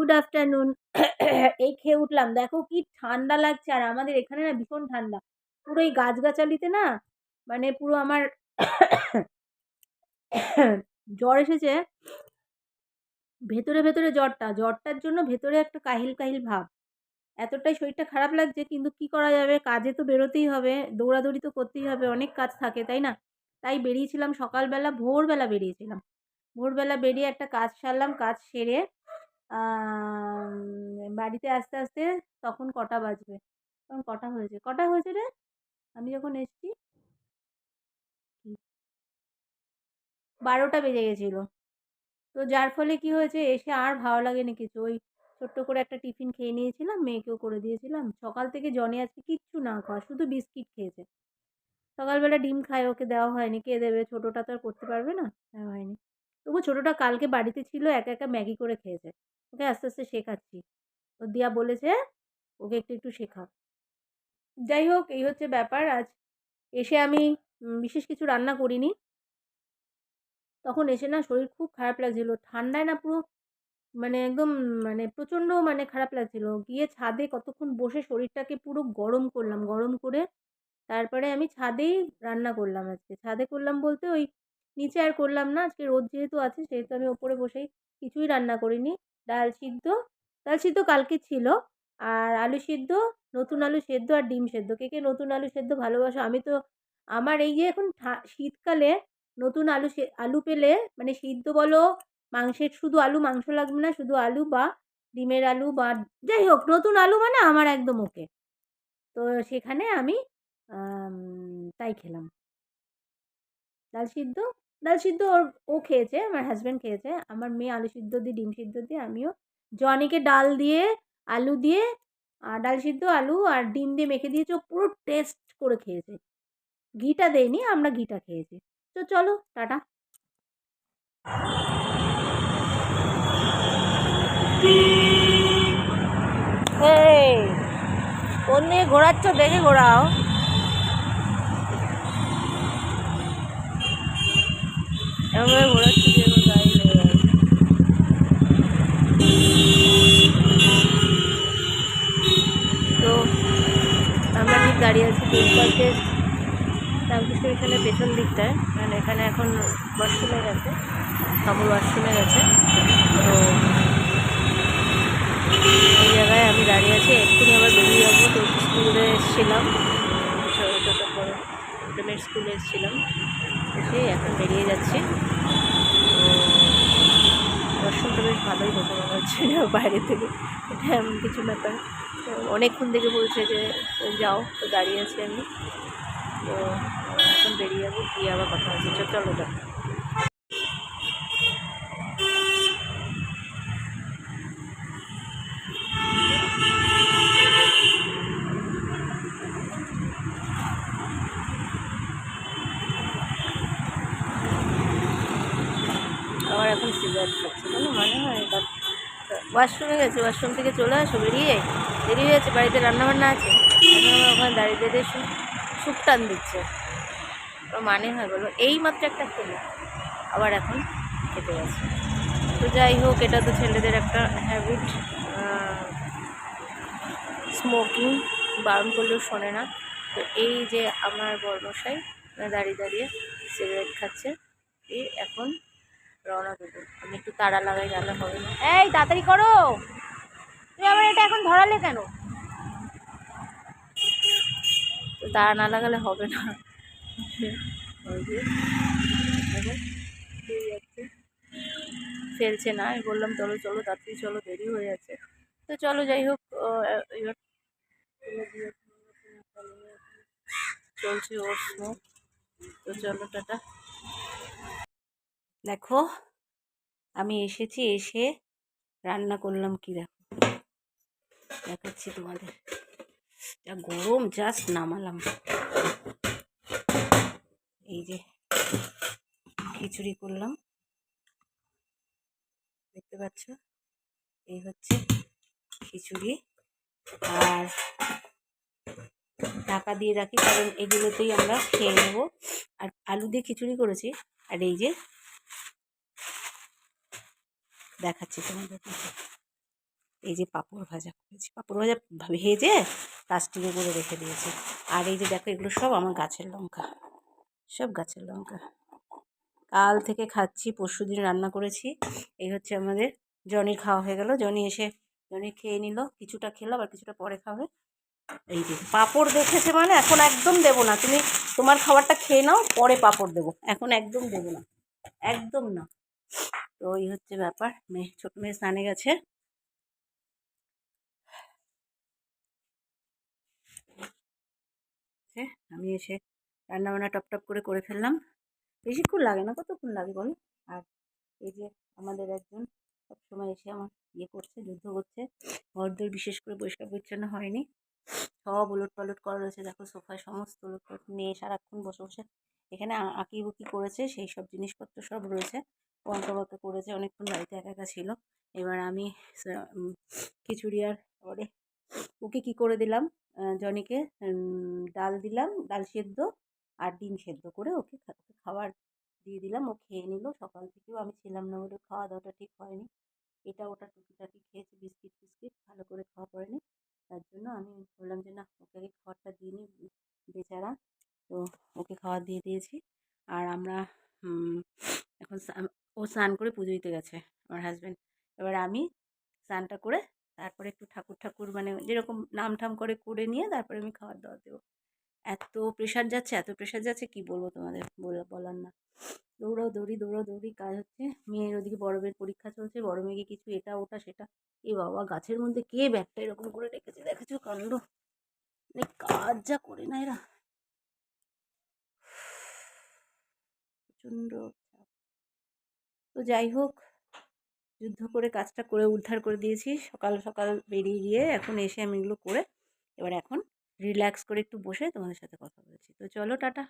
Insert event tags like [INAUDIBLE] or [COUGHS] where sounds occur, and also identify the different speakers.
Speaker 1: Good afternoon [COUGHS] এই খেয়ে উঠলাম। দেখো কি ঠান্ডা লাগছে। আর আমাদের এখানে না ভীষণ ঠান্ডা। পুরো এই গাছগাছালিতে না মানে পুরো আমার [COUGHS] জ্বর এসেছে। ভেতরে ভেতরে জ্বরটা। জ্বরটার জন্য ভেতরে একটা কাহিল কাহিল ভাব। এতটাই শরীরটা খারাপ লাগছে, কিন্তু কি করা যাবে? কাজে তো বেরোতেই হবে। দৌড়াদৌড়ি তো করতেই হবে। অনেক কাজ থাকে, তাই না? তাই বেরিয়েছিলাম সকালবেলা, ভোরবেলা বেরিয়েছিলাম। ভোরবেলা বেরিয়ে একটা কাজ সারলাম। কাজ সেরে বাড়িতে আসতে আসতে তখন কটা বাজবে? তখন কটা হয়েছে? কটা হয়েছে রে? আমি যখন এসছি বারোটা বেজে গেছিল। তো যার ফলে কি হয়েছে? এসে আর ভালো লাগেনি কিছু। ওই ছোট্ট করে একটা টিফিন খেয়ে নিয়েছিলাম, মেয়েকেও করে দিয়েছিলাম। সকাল থেকে জনে আজকে কিচ্ছু না খাওয়া শুধু বিস্কিট খেয়েছে। সকালবেলা ডিম খায়, ওকে দেওয়া হয়নি। কে দেবে? ছোটোটা তো আর করতে পারবে না, দেওয়া হয়নি। তবু ছোটোটা কালকে বাড়িতে ছিল, একা একা ম্যাগি করে খেয়েছে। ওকে আস্তে আস্তে শেখাচ্ছি। ও দিয়া বলেছে, ওকে একটু একটু শেখা যাই হোক, এই হচ্ছে ব্যাপার। আজ এসে আমি বিশেষ কিছু রান্না করিনি। তখন এসে না শরীর খুব খারাপ লাগছিল। ঠান্ডায় না পুরো মানে একদম মানে প্রচণ্ড মানে খারাপ লাগছিল। গিয়ে ছাদে কতক্ষণ বসে শরীরটাকে পুরো গরম করলাম, গরম করে তারপরে আমি ছাদেই রান্না করলাম আজকে। ছাদে করলাম বলতে ওই নিচে আর করলাম না। আজকে রোদ যেহেতু আছে, সেহেতু আমি ওপরে বসেই কিছুই রান্না করিনি। ডাল সিদ্ধ ডাল সিদ্ধ কালকে ছিল। আর আলু সিদ্ধ, নতুন আলু সেদ্ধ আর ডিম সেদ্ধ। কে কে নতুন আলু সেদ্ধ ভালোবাসো? আমি তো, আমার এই যে এখন শীতকালে নতুন আলু আলু পেলে মানে সিদ্ধ বলো, মাংসের শুধু আলু, মাংস লাগবে না, শুধু আলু বা ডিমের আলু বা যাই হোক, নতুন আলু মানে আমার একদম ওকে। তো সেখানে আমি, তাই খেলাম। ডাল সিদ্ধ ডাল সিদ্ধ ওর, ও খেয়েছে, আমার হাজব্যান্ড খেয়েছে। আমার মেয়ে আলু সিদ্ধ দিয়ে, ডিম সিদ্ধ দিয়ে, আমিও জনিকে ডাল দিয়ে, আলু দিয়ে, আর ডাল সিদ্ধ, আলু আর ডিম দিয়ে মেখে দিয়েছে। ও পুরো টেস্ট করে খেয়েছে। ঘিটা দেয়নি, আমরা ঘিটা খেয়েছি। তো চলো, টাটা। ঘোরাচ্ছ, দেখে ঘোরাও। এভাবে ঘোরাচ্ছি যে গাড়ি লেগে তো আমরা ঠিক দাঁড়িয়ে আছি দুর্গাতে রামকৃষ্ণ মিশনের পেছন দিকটায়, কারণ এখানে এখন ওয়াশরুমে গেছে কাপড় ওয়াশরুমে গেছে তো এই জায়গায় আমি দাঁড়িয়ে আছি, এক্ষুনি আবার বেরিয়ে যাব, তো স্কুলে এসেছিলাম। প্রেমের স্কুলে এসেছিলাম। এসে এখন বেরিয়ে যাচ্ছি। তো বেশ ভালোই হতো মনে হচ্ছে বাইরে থেকে। এটা এমন কিছু ব্যাপার। অনেকক্ষণ থেকে বলছে যে যাও, তো দাঁড়িয়ে আছি আমি। তো এখন বেরিয়ে যাব, গিয়ে আবার কথা হচ্ছে। চলো যাও আমার এখন সিগারেট খাচ্ছে কোনো মানে হয় এবার ওয়াশরুমে গেছে ওয়াশরুম থেকে চলে আসো, বেরিয়ে দেরি হয়েছে বাড়িতে রান্নাবান্না আছে। ওখানে দাঁড়িয়ে দাঁড়িয়ে সুপ টান দিচ্ছে। মানে হয় বলো এই মাত্র একটা খেলে, আবার এখন খেতে গেছে। তো যাই হোক, এটা তো ছেলেদের একটা হ্যাবিট স্মোকিং বারণ করলেও শোনে না। তো এই যে আমার বর্মশাই দাঁড়িয়ে দাঁড়িয়ে সিগারেট খাচ্ছে এখন একটু তাড়া লাগাই গেলে হবে এই, তাড়াতাড়ি করো। তুমি আমার এটা এখন ধরালে কেন? তাড়া না লাগালে হবে না। ফেলছে না, আমি বললাম, চলো চলো, তাড়াতাড়ি চলো, দেরি হয়ে যাচ্ছে তো চলো, যাই হোক এবার চলছে ওর তো চলো, টাটা। দেখো আমি এসেছি, এসে রান্না করলাম কি দেখো? দেখাচ্ছি তোমাদের। যা গরম জাস্ট নামালাম। এই যে খিচুড়ি করলাম। দেখতে পাচ্ছ? এই হচ্ছে খিচুড়ি। আর ঢাকা দিয়ে রাখি, কারণ এগুলোতেই আমরা খেয়ে নেব। আর আলু দিয়ে খিচুড়ি করেছি। আর এই যে দেখাচ্ছি তোমাদের
Speaker 2: এই যে পাঁপড় ভাজা করেছি। পাঁপড় ভাজা ভেজে প্লাস্টিকে করে রেখে দিয়েছি। আর এই যে দেখো, এগুলো সব আমার গাছের লঙ্কা। সব গাছের লঙ্কা। কাল থেকে খাচ্ছি, পরশু দিন রান্না করেছি। এই হচ্ছে আমাদের জনি খাওয়া হয়ে গেল। জনি এসে, জনি খেয়ে নিল। কিছুটা খেলো আবার কিছুটা পরে খাবে এই যে পাঁপড় দেখেছে মানে এখন একদম দেবো না। তুমি তোমার খাবারটা খেয়ে নাও, পরে পাঁপড় দেবো। এখন একদম দেবো না। একদম না। তো এই হচ্ছে ব্যাপার। মেয়ে, ছোট মেয়ে স্নানে গেছে। আমি এসে রান্না বান্না টপ টপ করে করে ফেললাম। বেশিক্ষণ লাগে না, কতক্ষণ লাগে বলো? আর এই যে আমাদের একজন সবসময় এসে আমার ইয়ে করছে, যুদ্ধ করছে। ঘরদোর বিশেষ করে পরিষ্কার পরিচ্ছন্ন হয়নি। সব উলট পালট করা রয়েছে। দেখো সোফায় সমস্ত উলট মেয়ে সারাক্ষণ বসে বসে এখানে আ- আঁকিবুকি করেছে। সেই সব জিনিসপত্র সব রয়েছে। আঁকা বাঁকা করেছে, অনেকক্ষণ বাড়িতে একা একা ছিল। এবার আমি খিচুড়ি আর পরে ওকে কী করে দিলাম? জনিকে ডাল দিলাম, ডাল সেদ্ধ আর ডিম সেদ্ধ করে ওকে খাবার দিয়ে দিলাম। ও খেয়ে নিল, সকাল থেকেও আমি ছিলাম না বলে খাওয়া দাওয়াটা ঠিক হয়নি। এটা ওটা টুকিটাকি খেয়েছে, বিস্কিট ফিস্কিট, ভালো করে খাওয়া পড়েনি। তার জন্য আমি বললাম যে, না, ওকে আগে খাবারটা দিয়ে নিই বেচারা। তো ওকে খাবার দিয়ে দিয়েছি। আর আমরা এখন ও স্নান করে পুজো দিতে গেছে আমার হাজব্যান্ড এবার আমি স্নানটা করে তারপরে একটু ঠাকুর ঠাকুর মানে যেরকম নাম ঠাম করে করে নিয়ে তারপরে আমি খাবার দাবার দেবো। এত প্রেশার যাচ্ছে, এত প্রেশার যাচ্ছে, কি বলব তোমাদের? বলা, বলার না। দৌড়াও, দৌড়ি দৌড়াও, দৌড়ি, কাজ হচ্ছে। মেয়ের ওদিকে বড় মেয়ের পরীক্ষা চলছে, বড় মেয়েকে কিছু এটা, ওটা, সেটা। এ বাবা, গাছের মধ্যে কে ব্যাগটা এরকম করে রেখেছে? দেখেছ কাণ্ড? মানে কাজ যা করে না এরা। প্রচণ্ড যাই হোক, যুদ্ধ করে কাজটা করে উদ্ধার করে দিয়েছি। সকাল সকাল বেরিয়ে গিয়ে এখন এসে আমি এগুলো করে এবার এখন রিল্যাক্স করে একটু বসে তোমাদের সাথে কথা বলছি। তো চলো, টাটা।